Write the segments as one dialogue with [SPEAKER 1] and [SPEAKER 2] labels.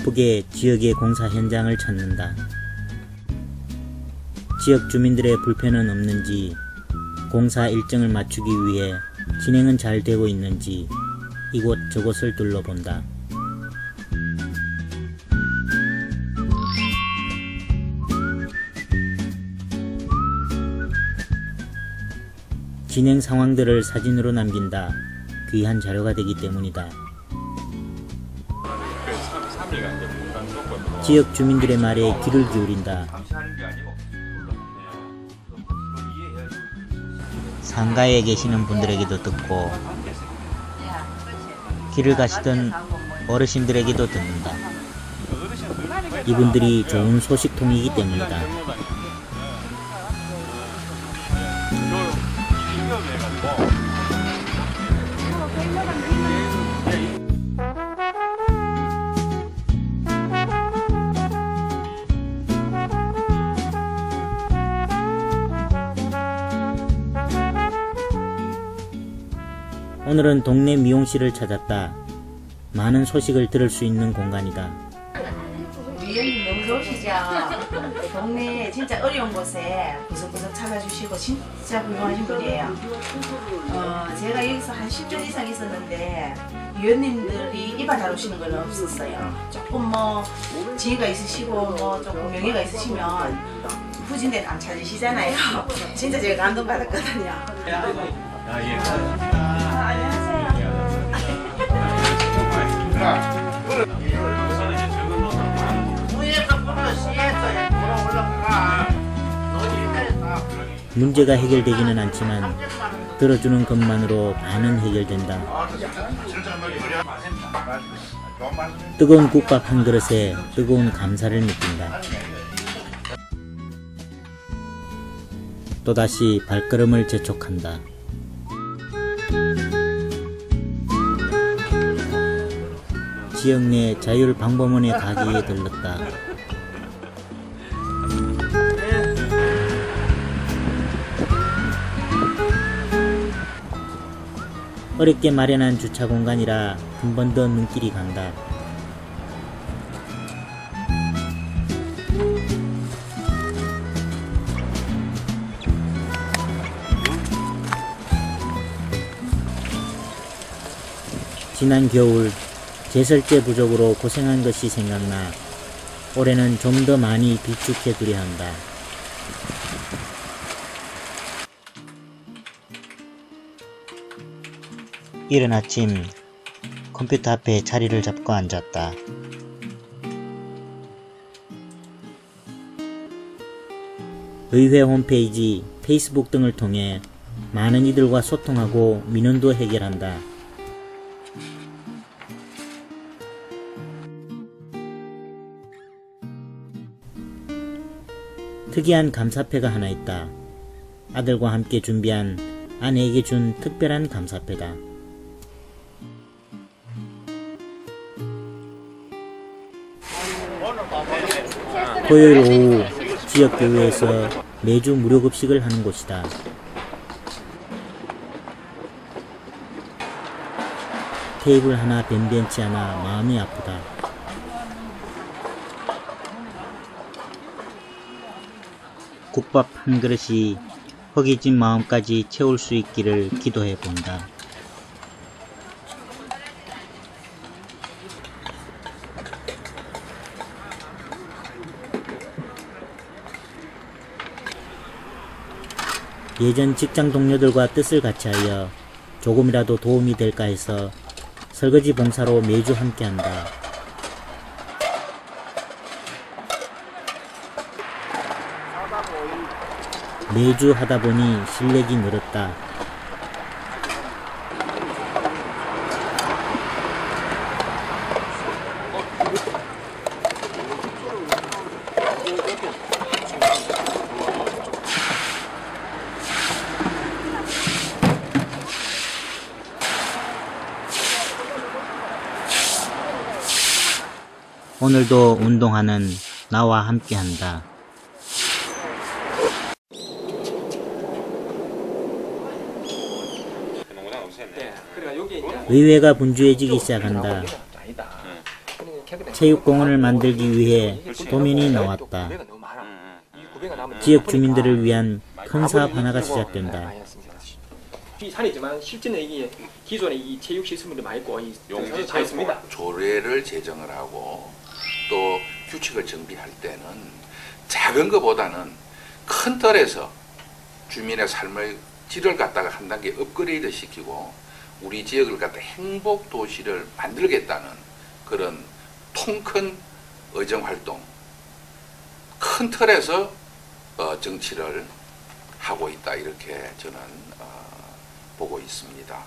[SPEAKER 1] 바쁘게 지역의 공사 현장을 찾는다. 지역 주민들의 불편은 없는지 공사 일정을 맞추기 위해 진행은 잘 되고 있는지 이곳 저곳을 둘러본다. 진행 상황들을 사진으로 남긴다. 귀한 자료가 되기 때문이다. 지역 주민들의 말에 귀를 기울인다. 상가에 계시는 분들에게도 듣고 길을 가시던 어르신들에게도 듣는다. 이분들이 좋은 소식통이기 때문이다. 오늘은 동네 미용실을 찾았다. 많은 소식을 들을 수 있는 공간이다.
[SPEAKER 2] 위원님 너무 좋으시죠? 동네 진짜 어려운 곳에 구석구석 찾아주시고 진짜 훌륭하신 분이에요. 어, 제가 여기서 한 10년 이상 있었는데 위원님들이 이발 다루시는 건 없었어요. 조금 뭐 지혜가 있으시고 뭐 조금 명예가 있으시면 후진대 안 찾으시잖아요. 진짜 제가 감동받았거든요.
[SPEAKER 3] 아, 예.
[SPEAKER 1] 문제가 해결되지는 않지만 들어주는 것만으로 반은 해결된다. 뜨거운 국밥 한 그릇에 뜨거운 감사를 느낀다. 또다시 발걸음을 재촉한다. 지역 내 자율방범원의 가게에 들렀다. 어렵게 마련한 주차 공간이라 한번더 눈길이 간다. 지난 겨울 제설제 부족으로 고생한 것이 생각나 올해는 좀 더 많이 비축해 두려 한다. 이른 아침 컴퓨터 앞에 자리를 잡고 앉았다. 의회 홈페이지, 페이스북 등을 통해 많은 이들과 소통하고 민원도 해결한다. 특이한 감사패가 하나 있다. 아들과 함께 준비한 아내에게 준 특별한 감사패다. 토요일 오후 지역교회에서 매주 무료 급식을 하는 곳이다. 테이블 하나 벤벤치 하나 마음이 아프다. 국밥 한 그릇이 허기진 마음까지 채울 수 있기를 기도해 본다. 예전 직장 동료들과 뜻을 같이 하여 조금이라도 도움이 될까 해서 설거지 봉사로 매주 함께한다. 매주 하다 보니 실력이 늘었다. 오늘도 운동하는 나와 함께한다.
[SPEAKER 3] 농구장 없었네.
[SPEAKER 4] 네, 그러니까 여기 이제
[SPEAKER 1] 의회가 분주해지기 시작한다. 체육공원을 만들기 위해 도면이 나왔다. 지역 주민들을 위한 큰 사업 하나가 시작된다.
[SPEAKER 4] 이 산이지만 실제는 이게 기존에 이 체육 시설물이 많이 있고 이
[SPEAKER 3] 용지
[SPEAKER 4] 있습니다.
[SPEAKER 5] 조례를 제정을 하고 또 규칙을 정비할 때는 작은 것보다는 큰 틀에서 주민의 삶의 질을 갖다가 한 단계 업그레이드 시키고 우리 지역을 갖다 행복 도시를 만들겠다는 그런 통큰 의정 활동 큰 틀에서 어, 정치를 하고 있다 이렇게 저는 어, 보고 있습니다.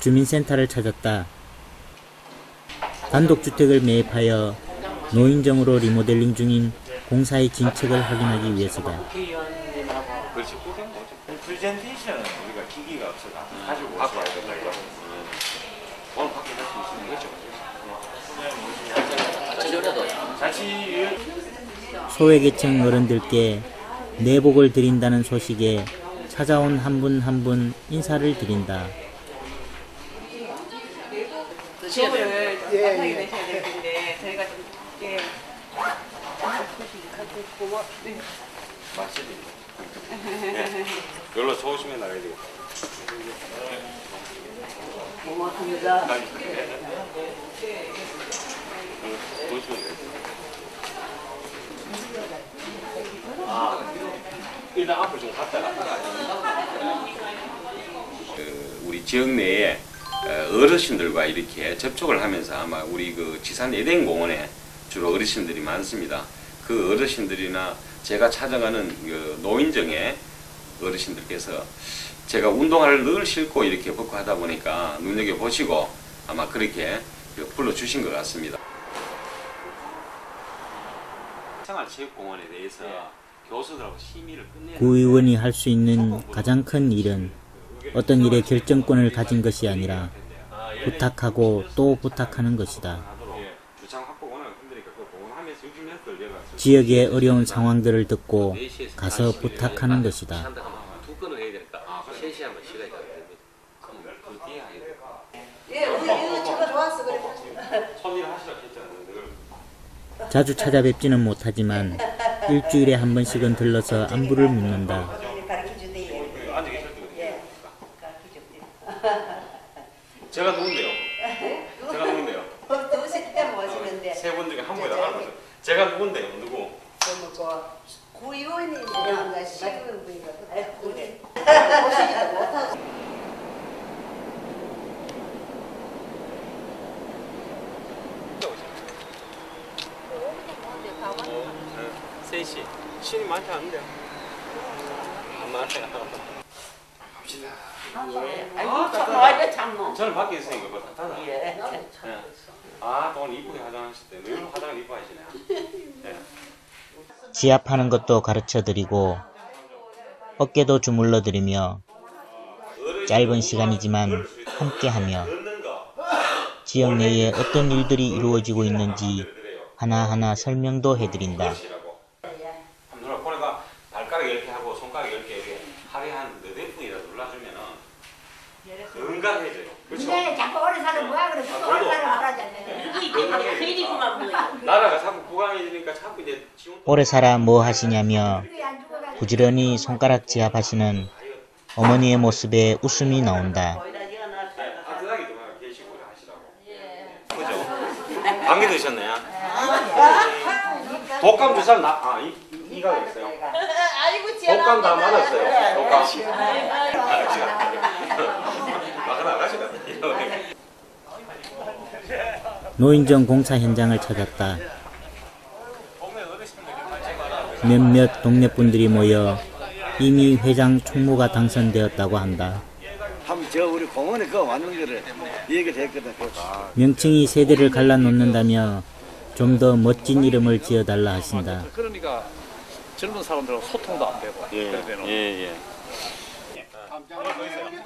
[SPEAKER 1] 주민센터를 찾았다. 단독주택을 매입하여 노인정으로 리모델링 중인 공사의 진척을 확인하기 위해서다.
[SPEAKER 3] 그렇지. 그게 뭐지? 프레젠테이션은 우리가 기기가 없어서 가지고 갖고 와야 된다 이거. 오늘 밖에 할수 있는 거죠. 자치
[SPEAKER 1] 소외계층 어른들께 내복을 드린다는 소식에 찾아온 한 분 한분 인사를 드린다.
[SPEAKER 2] 될 텐데 저희가 좀 예.
[SPEAKER 3] 맛있지. 네. 열로 좋으시면 나가야 되겠다.
[SPEAKER 2] 고맙습니다.
[SPEAKER 3] 좋으시면 되겠다. 아, 일단 앞으로 좀 갔다가. 그 우리 지역 내에 어, 어르신들과 이렇게 접촉을 하면서 아마 우리 그 지산 에덴공원에 주로 어르신들이 많습니다. 그 어르신들이나 제가 찾아가는 그 노인정의 어르신들께서 제가 운동화를 늘 신고 이렇게 벗고 하다 보니까 눈여겨 보시고 아마 그렇게 그 불러주신 것 같습니다. 생활체육공원에 대해서 교수들하고 심의를 끝내는
[SPEAKER 1] 구의원이 할 수 있는 가장 큰 일은 어떤 일의 결정권을 가진 것이 아니라 부탁하고 또 부탁하는 것이다. 지역의 어려운 상황들을 듣고 가서 부탁하는 것이다.
[SPEAKER 6] 두 건을 해야 되니까 3시간 만 시간이 걸립니다.
[SPEAKER 3] 그럼 그 뒤에 해야 돼.
[SPEAKER 2] 예, 오늘 이거 제가 좋았어 그래.
[SPEAKER 3] 손일 하시라 했잖아요. 늘
[SPEAKER 1] 자주 찾아뵙지는 못하지만 일주일에 한 번씩은 들러서 안부를 묻는다.
[SPEAKER 3] 제가 누군데요? 제가 누군데요?
[SPEAKER 2] 도시 때 모시는데
[SPEAKER 3] 세 분 중에 한 분이다. 제가 누군데요? 누구?
[SPEAKER 2] 뭐 구의원이 뭔가 시의원인가 그래. 보시지도 못하고.
[SPEAKER 3] 셋이 신이 많지 않은데요? 안 많아요.
[SPEAKER 2] 아이고 참 좋아요 참
[SPEAKER 3] 저는 밖에 있으니까 그거 다 닫아.
[SPEAKER 2] 예.
[SPEAKER 3] 예. 아, 오늘 이쁘게 화장하실 때늘 화장을 이뻐 하시네요. 예.
[SPEAKER 1] 지압하는 것도 가르쳐 드리고 어깨도 주물러 드리며 짧은 시간이지만 함께하며. 지역 내에 어떤 일들이 이루어지고 있는지 하나하나 설명도 해드린다.
[SPEAKER 3] 시라고. 한번 눌러 보내가 발가락 이렇게 하고 손가락 이렇게 이렇게 하루에 한 네댓 분이라 눌러주면은 건강해져요. 그렇죠?
[SPEAKER 7] 근데 자꾸 오래 살아 뭐야 그래
[SPEAKER 3] 아,
[SPEAKER 7] 자꾸 오래
[SPEAKER 3] 그래도-
[SPEAKER 7] 살아 말하잖아요
[SPEAKER 6] 그거 있잖아요. 큰일이구만 뭐야.
[SPEAKER 3] 나라가 자꾸 구강해지니까 자꾸 이제 지원.
[SPEAKER 1] 오래 살아 뭐 하시냐며 부지런히 손가락 지압하시는 어머니의 모습에 웃음이 나온다.
[SPEAKER 3] 하시라고. 그죠? 감기 드셨네요. 독감 주사를 나, 아, 이, 이- 이가 있어요.
[SPEAKER 2] 아이고
[SPEAKER 3] 독감 다 맞았어요. 독감. 막 나가시다.
[SPEAKER 1] 노인정 공사 현장을 찾았다. 몇몇 동네 분들이 모여 이미 회장 총무가 당선되었다고 한다.
[SPEAKER 8] 한번 저 우리 공원에 그 왔는 거를 얘기를 했거든. 그래서
[SPEAKER 1] 명칭이 세대를 갈라놓는다며 좀 더 멋진 이름을 지어달라 하신다.
[SPEAKER 8] 젊은 사람들하고 소통도 안 되고.
[SPEAKER 3] 예, 예, 예.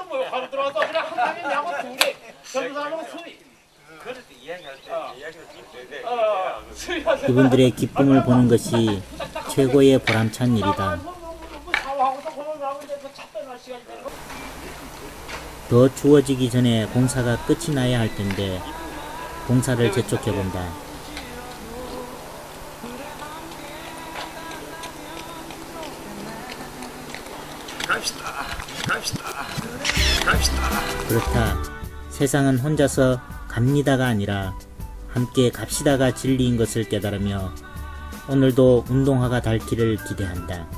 [SPEAKER 8] 뭐 바로 들어와서 그냥 한 방에 내하고 두 개. 젊은 사람하고 수리.
[SPEAKER 3] 그럴 때 이야기할 때 이야기가 좀 되는데.
[SPEAKER 1] 그분들의 기쁨을 보는 것이 최고의 보람찬 일이다.
[SPEAKER 8] 되고.
[SPEAKER 1] 더 추워지기 전에 공사가 끝이 나야 할 텐데 봉사를 재촉해본 다. 그렇다. 세상은 혼자서 갑니다가 아니라 함께 갑시다가 진리인 것을 깨달으며 오늘도 운동화가 닳기를 기대한다.